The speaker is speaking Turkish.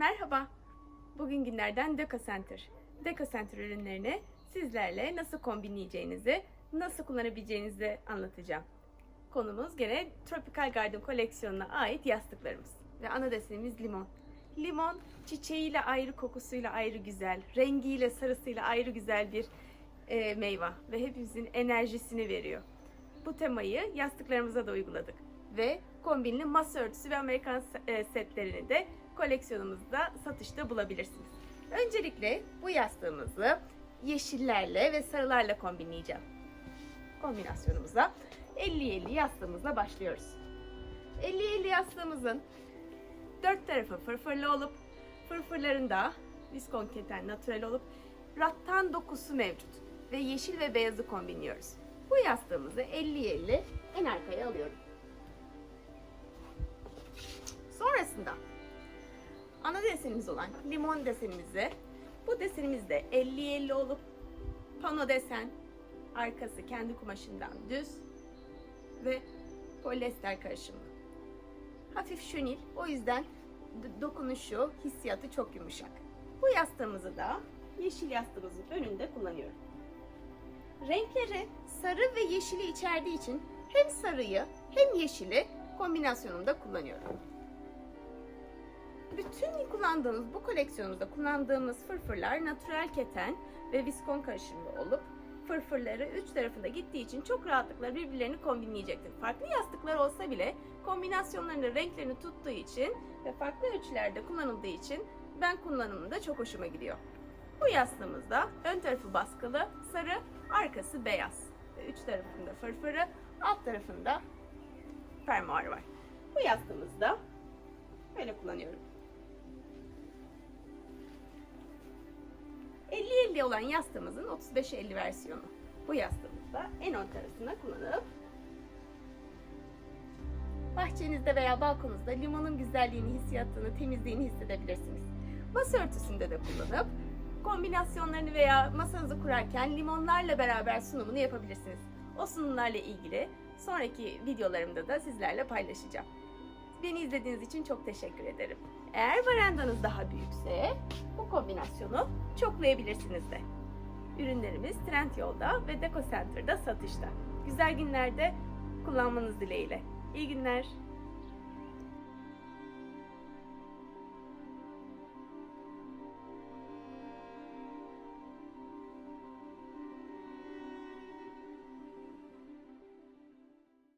Merhaba. Bugün günlerden Deco Center. Deco Center ürünlerini sizlerle nasıl kombinleyeceğinizi, nasıl kullanabileceğinizi anlatacağım. Konumuz gene Tropical Garden koleksiyonuna ait yastıklarımız. Ve ana desenimiz limon. Limon çiçeğiyle ayrı, kokusuyla ayrı güzel, rengiyle, sarısıyla ayrı güzel bir e, meyve ve hepimizin enerjisini veriyor. Bu temayı yastıklarımıza da uyguladık. Ve kombinli masa örtüsü ve Amerikan e, setlerini de koleksiyonumuzda satışta bulabilirsiniz. Öncelikle bu yastığımızı yeşillerle ve sarılarla kombinleyeceğim. Kombinasyonumuza 50-50 yastığımızla başlıyoruz. 50-50 yastığımızın dört tarafı fırfırlı olup fırfırlarında viskon keten natürel olup rattan dokusu mevcut ve yeşil ve beyazı kombinliyoruz. Bu yastığımızı 50-50 en arkaya alıyorum. Desenimiz olan limon desenimizi bu desenimiz de 50-50 olup pano desen arkası kendi kumaşından düz ve polyester karışımı. Hafif şönil o yüzden dokunuşu, hissiyatı çok yumuşak. Bu yastığımızı da yeşil yastığımızın önünde kullanıyorum. Renkleri sarı ve yeşili içerdiği için hem sarıyı hem yeşili kombinasyonumda kullanıyorum. Bütün kullandığımız bu koleksiyonumuzda kullandığımız fırfırlar natürel keten ve viskon karışımlı olup fırfırları üç tarafında gittiği için çok rahatlıkla birbirlerini kombinleyecektir. Farklı yastıklar olsa bile kombinasyonlarını, renklerini tuttuğu için ve farklı ölçülerde kullanıldığı için ben kullanımında çok hoşuma gidiyor. Bu yastığımızda ön tarafı baskılı, sarı, arkası beyaz. Ve üç tarafında fırfırı, alt tarafında fermuarı var. Bu yastığımızda böyle kullanıyorum. 50-50 olan yastığımızın 35-50 versiyonu. Bu yastığımızda en ön tarafına kullanıp bahçenizde veya balkonunuzda limonun güzelliğini, hissiyatını, temizliğini hissedebilirsiniz. Masa örtüsünde de kullanıp kombinasyonlarını veya masanızı kurarken limonlarla beraber sunumunu yapabilirsiniz. O sunumlarla ilgili sonraki videolarımda da sizlerle paylaşacağım. Beni izlediğiniz için çok teşekkür ederim. Eğer verandanız daha büyükse bu kombinasyonu çoklayabilirsiniz de. Ürünlerimiz Trendyol'da ve Deco Center'da satışta. Güzel günlerde kullanmanız dileğiyle. İyi günler.